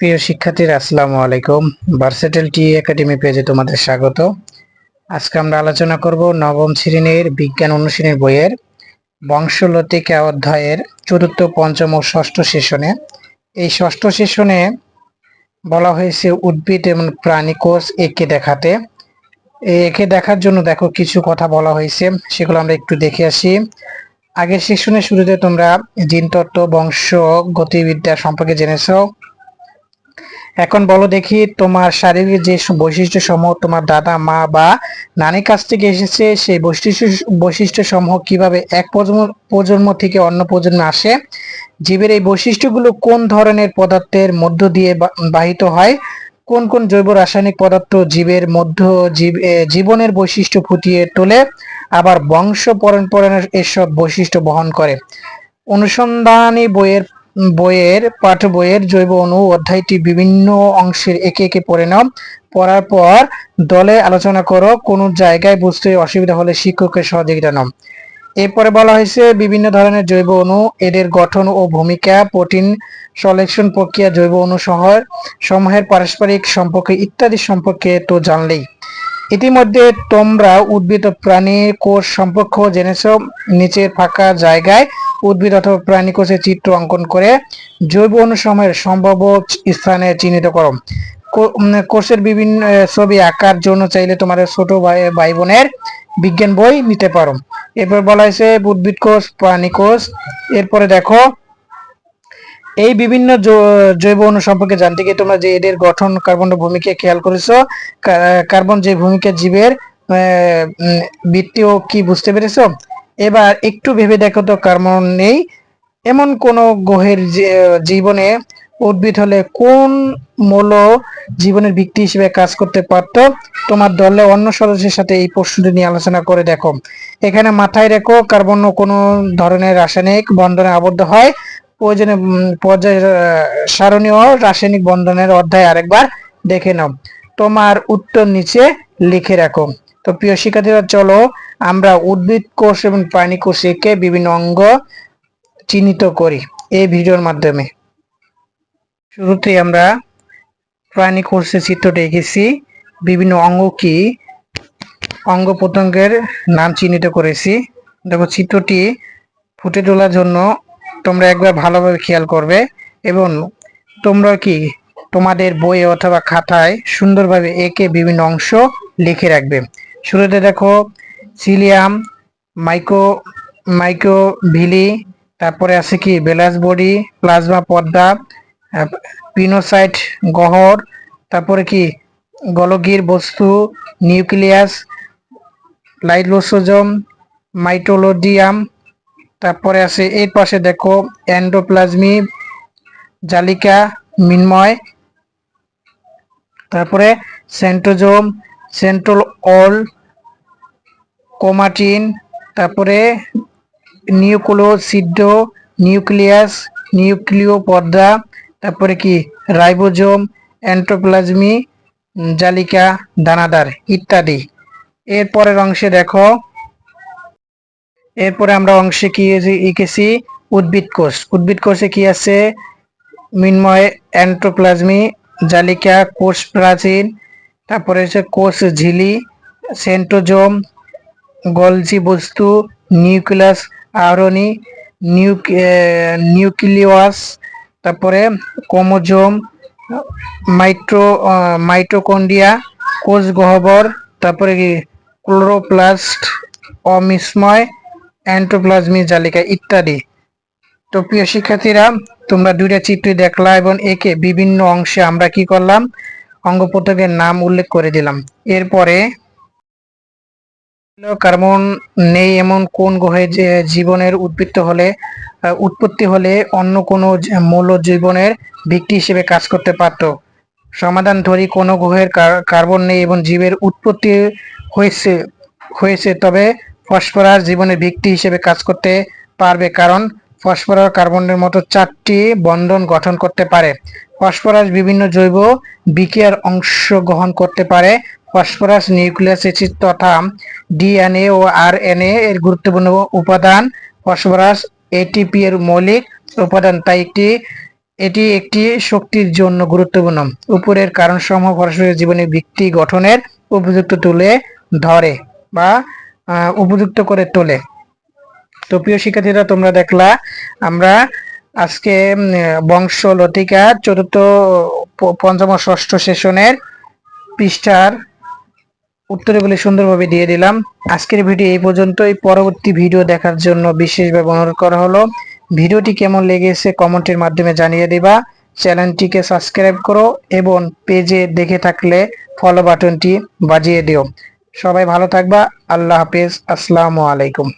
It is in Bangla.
প্রিয় শিক্ষার্থীরা, আসসালামু আলাইকুম। ভার্সেটেল টি একাডেমি পেজে তোমাদের স্বাগত। আজকে আমরা আলোচনা করব নবম শ্রেণির বিজ্ঞান অনুশ্রেণীর বইয়ের বংশলতিকা অধ্যায়ের চতুর্থ, পঞ্চম ও ষষ্ঠ সেশনে। এই ষষ্ঠ সেশনে বলা হয়েছে, উদ্ভিদ এবং প্রাণী কোষ একে দেখাতে। একে দেখার জন্য দেখো কিছু কথা বলা হয়েছে, সেগুলো আমরা একটু দেখে আসি। আগের সেশনের শুরুতে তোমরা জিনতত্ত্ব, বংশ, গতিবিদ্যা সম্পর্কে জেনেছো। এখন বলো দেখি তোমার শারীরিক যে বৈশিষ্ট্য সমূহ তোমার দাদা, মা বা নানির কাছ থেকে এসেছে, সেই বৈশিষ্ট্য বৈশিষ্ট্য সমূহ কীভাবে এক প্রজন্ম প্রজন্ম থেকে অন্য প্রজন্মে আসে? জীবের এই বৈশিষ্ট্যগুলো কোন ধরনের পদার্থের মধ্য দিয়ে বাহিত হয়? কোন কোন জৈব রাসায়নিক পদার্থ জীবের মধ্য, জীব- জীবনের বৈশিষ্ট্য ফুটিয়ে তোলে? আবার বংশ পরম্পরার এসব বৈশিষ্ট্য বহন করে? অনুসন্ধানী বইয়ের বইয়ের, পাঠ বইয়ের জৈব অণু অধ্যায়টি বিভিন্ন অংশের একে একে পড়ে নাও। পড়ার পর দলে আলোচনা করো, কোন জায়গায় বুঝতে অসুবিধা হলে শিক্ষকের সহযোগিতা নাও। এরপরে বলা হয়েছে, বিভিন্ন ধরনের জৈব অণু, এদের গঠন ও ভূমিকা, প্রোটিন সলেকশন প্রক্রিয়া, জৈব অণু শহর সমূহের পারস্পরিক সম্পর্কে ইত্যাদি সম্পর্কে তো জানলেই। ইতিমধ্যে তোমরা উদ্ভিদ ও প্রাণীর কোষ সম্পর্ক জেনেছ, নিচের ফাঁকা জায়গায় উদ্ভিদ অথবা প্রাণী কোষের চিত্র অঙ্কন করে জৈব অনুসময়ের সম্ভাব্য স্থানে চিহ্নিত করো। কোষের বিভিন্ন ছবি আঁকার জন্য চাইলে তোমার ছোট ভাই বোনের বিজ্ঞান বই নিতে পারো। এরপর বলা হয়েছে উদ্ভিদ কোষ প্রাণী কোষ। এরপরে দেখো এই বিভিন্ন জৈব অণু সম্পর্কে জানতে গিয়ে তোমরা যে এদের গঠন কার্বন ভূমিকা খেয়াল করেছ কার্বন যে ভূমিকা জীবের উম, কি বুঝতে পেরেছ? এবার একটু ভেবে দেখো তো কার্বন নেই। এমন কোন গ্রহের জীবনে উদ্ভিদ হলে কোন মূল জীবনের ভিত্তি হিসেবে কাজ করতে পারত? তোমার দলে অন্য সদস্যের সাথে এই প্রশ্নটি নিয়ে আলোচনা করে দেখো। এখানে মাথায় রেখো, কার্বন কোন ধরনের রাসায়নিক বন্ধনে আবদ্ধ হয়। প্রয়োজনে পর্যায় সারণীয় রাসায়নিক বন্ধনের অধ্যায় আরেকবার দেখে নাও। তোমার উত্তর নিচে লিখে রাখো। তো প্রিয় শিক্ষার্থীরা, চলো আমরা উদ্ভিদ কোষ এবং প্রাণী কোষ একে বিভিন্ন অঙ্গ চিহ্নিত করি এই ভিডিওর মাধ্যমে। শুরুতে আমরা প্রাণী কোষের চিত্রটা এঁকেছি। বিভিন্ন অঙ্গ কি? অঙ্গ প্রত্যঙ্গের নাম চিহ্নিত করেছি। দেখো, চিত্রটি ফুটে তোলার জন্য তোমরা একবার ভালোভাবে খেয়াল করবে এবং তোমরা কি তোমাদের বই অথবা খাতায় সুন্দরভাবে একে বিভিন্ন অংশ লিখে রাখবে। শুরুতে দেখো সিলিয়াম মাইক্রো মাইক্রোভিলি তারপরে আছে কি, বেলাস বডি, প্লাজমা পর্দা পিনোসাইট গহর তারপরে কি, গলগির বস্তু, নিউক্লিয়াস লাইলোসোজম মাইটোলোডিয়াম, তারপরে আছে, এর পাশে দেখো এন্ডোপ্লাজমি জালিকা, মিনময়, তারপরে সেন্টোজোম, সেন্ট্রোল অল কোমাটিন তারপরে নিউক্লোসিড্ড নিউক্লিয়াস নিউক্লিয় পর্দা তারপরে কি, রাইবোজোম অ্যান্টোপ্লাজমি জালিকা, দানাদার ইত্যাদি। এরপরের অংশে দেখো, এরপরে আমরা অংশে কি এঁকেছি, উদ্ভিদ কোষ। উদ্ভিদ কোষে কি আছে? মিনময় অ্যান্টোপ্লাজমি জালিকা কোষ প্রাচীন, তারপরে হচ্ছে কোষ ঝিলি সেন্টোজোম গলজি বস্তু, নিউক্লিয়াস, আরনি, নিউক নিউক্লিয়াস, তারপরে ক্রোমোজোম মাইট্রো মাইটোকন্ডিয়া কোষ গহ্বর, তারপরে কি ক্লোরোপ্লাস্ট অমিসময় অ্যান্টোপ্লাজমি জালিকা ইত্যাদি। তো প্রিয় শিক্ষার্থীরা, তোমরা দুইটা চিত্রই দেখলা এবং একে বিভিন্ন অংশে আমরা কি করলাম? অঙ্গ নাম উল্লেখ করে দিলাম। এরপরে কার্বন নেই এমন কোন গ্রহে যে জীবনের উদ্বৃত্ত হলে উৎপত্তি হলে অন্য কোনো মৌল জীবনের ভিত্তি হিসেবে কাজ করতে পারত। সমাধান ধরি কোনো গ্রহের কার্বন নেই এবং জীবের উৎপত্তি হয়েছে হয়েছে, তবে ফসফরাস জীবনের ভিত্তি হিসেবে কাজ করতে পারবে কারণ ফসফরাস কার্বনের মতো চারটি বন্ধন গঠন করতে পারে। ফসফরাস বিভিন্ন জৈব বিক্রিয়ার অংশগ্রহণ করতে পারে ফসফরাস, নিউক্লিয়াস অ্যাসিড তথা ডিএনএ ও আরএনএ এর গুরুত্বপূর্ণ উপাদান। ফসফরাস এটিপি এর মৌলিক উপাদান, তাই একটি এটি একটি শক্তির জন্য গুরুত্বপূর্ণ। উপরের কারণসমূহ পরস্পরের জীবনে ভিত্তি গঠনের উপযুক্ত তুলে ধরে বা উপযুক্ত করে তোলে। তো প্রিয় শিক্ষার্থীরা, তোমরা দেখলা, আমরা আজকে বংশ লতিকা চতুর্থ পঞ্চম ষষ্ঠ সেশনের পৃষ্ঠার উত্তরগুলি সুন্দরভাবে দিয়ে দিলাম। আজকের ভিডিও এই পর্যন্তই। পরবর্তী ভিডিও দেখার জন্য বিশেষভাবে অনুরোধ করা হলো। ভিডিওটি কেমন লেগেছে কমেন্টের মাধ্যমে জানিয়ে দিবা। চ্যানেলটিকে সাবস্ক্রাইব করো এবং পেজে দেখে থাকলে ফলো বাটনটি বাজিয়ে দিও। সবাই ভালো থাকবা। আল্লাহ হাফেজ। আসসালামু আলাইকুম।